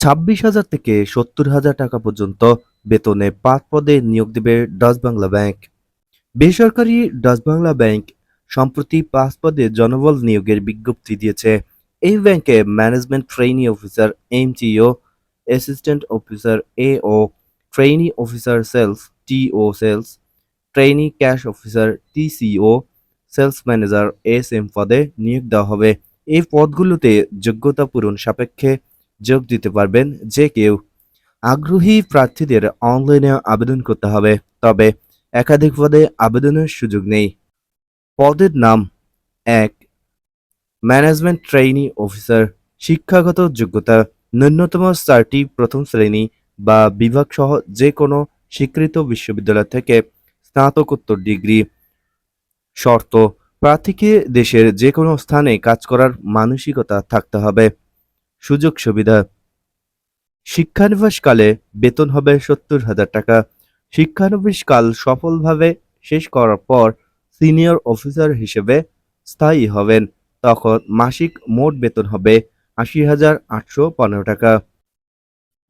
ছাব্বিশ হাজার থেকে সত্তর হাজার টাকা পর্যন্ত বেতনে পাঁচ পদে নিয়োগ দেবে ডাচ বাংলা ব্যাংক। বেসরকারি ডাচ বাংলা ব্যাংক সম্প্রতি পাঁচ পদে জনবল নিয়োগের বিজ্ঞপ্তি দিয়েছে। এই ব্যাংকে management trainee officer MTO assistant officer A O trainee officer sales TO sales, trainee cash officer TCO, sales manager S M পদে নিয়োগ দেওয়া হবে। এই পদগুলোতে যোগ্যতা পূরণ সাপেক্ষে যোগ দিতে পারবেন যে কেউ আগ্রহী প্রার্থীদের অনলাইনে আবেদন করতে হবে, তবে একাধিক পদে আবেদনের সুযোগ নেই। পদের নাম এক, ম্যানেজমেন্ট ট্রেইনি অফিসার, শিক্ষাগত যোগ্যতা, ন্যূনতম চারটি প্রথম শ্রেণি বা বিভাগ সহ যে কোনো স্বীকৃত বিশ্ববিদ্যালয় থেকে স্নাতকোত্তর ডিগ্রি। শর্ত, প্রার্থীকে দেশের যে কোনো স্থানে কাজ করার মানসিকতা থাকতে হবে। সুযোগ সুবিধা। শিক্ষানিবাসকালে বেতন হবে সত্তর হাজার টাকা। শিক্ষানবিশকাল সফলভাবে শেষ করার পর সিনিয়র অফিসার হিসেবে স্থায়ী হবেন। তখন মাসিক মোট বেতন হবে আশি হাজার আটশো পনেরো টাকা।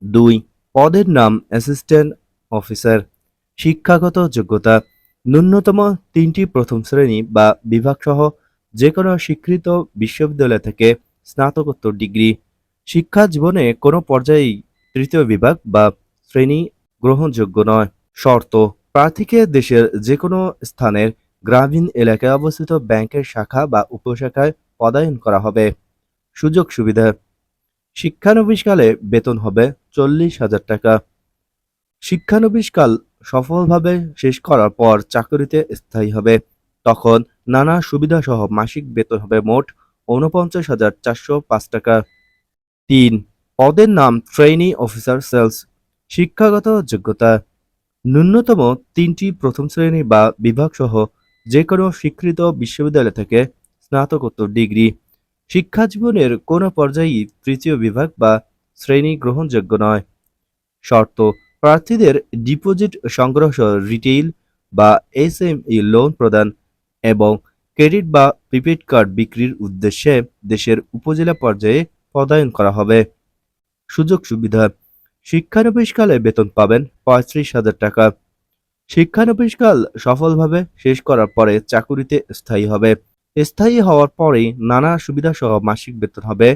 দুই, পদের নাম অ্যাসিস্ট্যান্ট অফিসার। শিক্ষাগত যোগ্যতা, ন্যূনতম তিনটি প্রথম শ্রেণি বা বিভাগসহ যে কোনো স্বীকৃত বিশ্ববিদ্যালয় থেকে স্নাতকোত্তর ডিগ্রি। শিক্ষা জীবনে কোনো পর্যায়েই তৃতীয় বিভাগ বা শ্রেণি গ্রহণযোগ্য নয়। শর্ত, প্রার্থীকে দেশের যে কোনো স্থানের গ্রামীণ এলাকায় অবস্থিত ব্যাংকের শাখা বা উপশাখায় পদায়ন করা হবে। সুযোগ সুবিধা, শিক্ষানবিশকালে বেতন হবে চল্লিশ হাজার টাকা। শিক্ষানবিশকাল সফলভাবে শেষ করার পর চাকরিতে স্থায়ী হবে। তখন নানা সুবিধাসহ মাসিক বেতন হবে মোট ঊনপঞ্চাশ হাজার চারশো পাঁচ টাকা। তিন, পদের নাম ট্রেনি অফিসার সেলস শিক্ষাগত যোগ্যতা। ন্যূনতম তিনটি প্রথম শ্রেণি বা বিভাগ সহ যে কোনো স্বীকৃত বিশ্ববিদ্যালয় থেকে স্নাতকোত্তর ডিগ্রি। শিক্ষা জীবনের কোনো পর্যায়েই তৃতীয় বিভাগ বা শ্রেণি গ্রহণযোগ্য নয়। শর্ত, প্রার্থীদের ডিপোজিট সংগ্রহ রিটেইল বা এসএমই লোন প্রদান এবং ক্রেডিট বা প্রিপেড কার্ড বিক্রির উদ্দেশ্যে দেশের উপজেলা পর্যায়ে পদায়ন করা হবে। সুযোগ সুবিধা, শিক্ষানবিশকালে বেতন পাবেন পঁয়ত্রিশ হাজার টাকা। শিক্ষানবিশকাল সফলভাবে শেষ করার পরে চাকুরিতে স্থায়ী হবে। স্থায়ী হওয়ার পরেই নানা সুবিধা সহ মাসিক বেতন হবে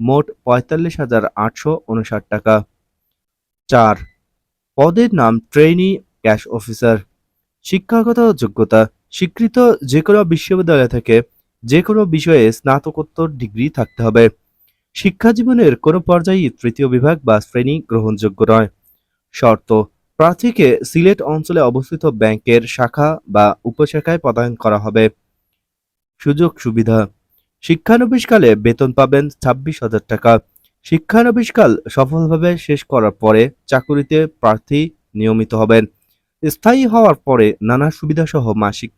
মোট পঁয়তাল্লিশ হাজার আটশো উনষাট টাকা। চার, পদের নাম ট্রেনি ক্যাশ অফিসার। শিক্ষাগত যোগ্যতা, স্বীকৃত যে কোনো বিশ্ববিদ্যালয় থেকে যে কোনো বিষয়ে স্নাতকোত্তর ডিগ্রি থাকতে হবে। শিক্ষা জীবনের কোনো পর্যায়ে তৃতীয় বিভাগ বা শ্রেণি গ্রহণযোগ্য নয়। শর্ত, প্রার্থীকে সিলেট অঞ্চলে অবস্থিত ব্যাংকের শাখা বা উপশাখায় পদায়ন করা হবে। সুযোগ সুবিধা শিক্ষানবিশকালে বেতন পাবেন ছাব্বিশ হাজার টাকা। শিক্ষানবিশকাল সফলভাবে শেষ করার পরে চাকুরিতে প্রার্থী নিয়মিত হবেন। স্থায়ী হওয়ার পরে নানা সুবিধাসহ মাসিক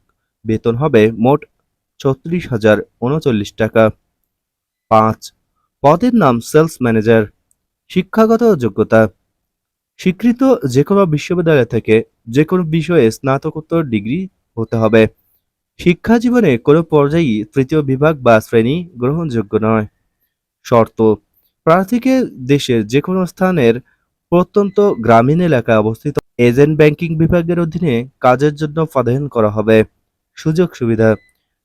বেতন হবে মোট ছত্রিশ হাজার উনচল্লিশ টাকা। পাঁচ পদের নাম সেলস ম্যানেজার, শিক্ষাগত যোগ্যতা। স্বীকৃত যে কোনো বিশ্ববিদ্যালয় থেকে যে কোনো বিষয়ে স্নাতকোত্তর ডিগ্রি হতে হবে। শিক্ষা জীবনে কোনো পর্যায়েই তৃতীয় বিভাগ বা শ্রেণি গ্রহণযোগ্য নয়। শর্ত, প্রার্থীকে দেশের যে কোনো স্থানের প্রত্যন্ত গ্রামীণ এলাকায় অবস্থিত এজেন্ট ব্যাংকিং বিভাগের অধীনে কাজের জন্য পদায়ন করা হবে। সুযোগ সুবিধা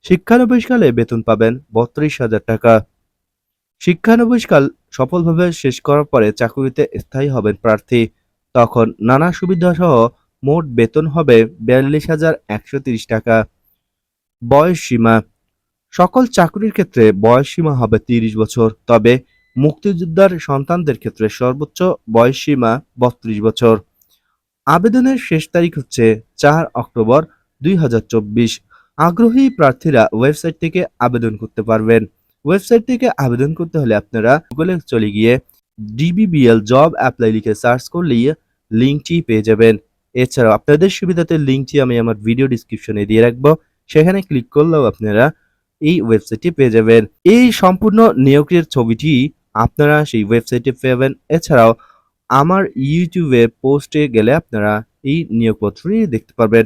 শিক্ষানবিশকালে বেতন পাবেন বত্রিশ হাজার টাকা। শিক্ষানবিশকাল সফলভাবে শেষ করার পরে চাকুরিতে স্থায়ী হবেন প্রার্থী। তখন নানা সুবিধা সহ মোট বেতন হবে বিয়াল্লিশ হাজার একশো তিরিশ টাকা। বয়স সীমা সকল চাকরির ক্ষেত্রে বয়স সীমা হবে তিরিশ বছর, তবে মুক্তিযোদ্ধার সন্তানদের ক্ষেত্রে সর্বোচ্চ বয়স সীমা বত্রিশ বছর। আবেদনের শেষ তারিখ হচ্ছে চার অক্টোবর দুই হাজার চব্বিশ। আগ্রহী প্রার্থীরা ওয়েবসাইট থেকে আবেদন করতে পারবেন। ওয়েবসাইট থেকে আবেদন করতে হলে আপনারা গুগলে চলে গিয়ে ডিবিবিএল জব অ্যাপ্লাই লিখে সার্চ করলেই লিঙ্কটি পেয়ে যাবেন। এছাড়াও আপনাদের সুবিধাতে লিঙ্কটি আমি আমার ভিডিও ডিসক্রিপশনে দিয়ে রাখব। সেখানে ক্লিক করলেও আপনারা এই ওয়েবসাইটটি পেয়ে যাবেন। এই সম্পূর্ণ নিয়োগের ছবিটি আপনারা সেই ওয়েবসাইটে পাবেন। এছাড়াও আমার ইউটিউবে পোস্টে গেলে আপনারা এই নিয়োগপত্রটি দেখতে পারবেন।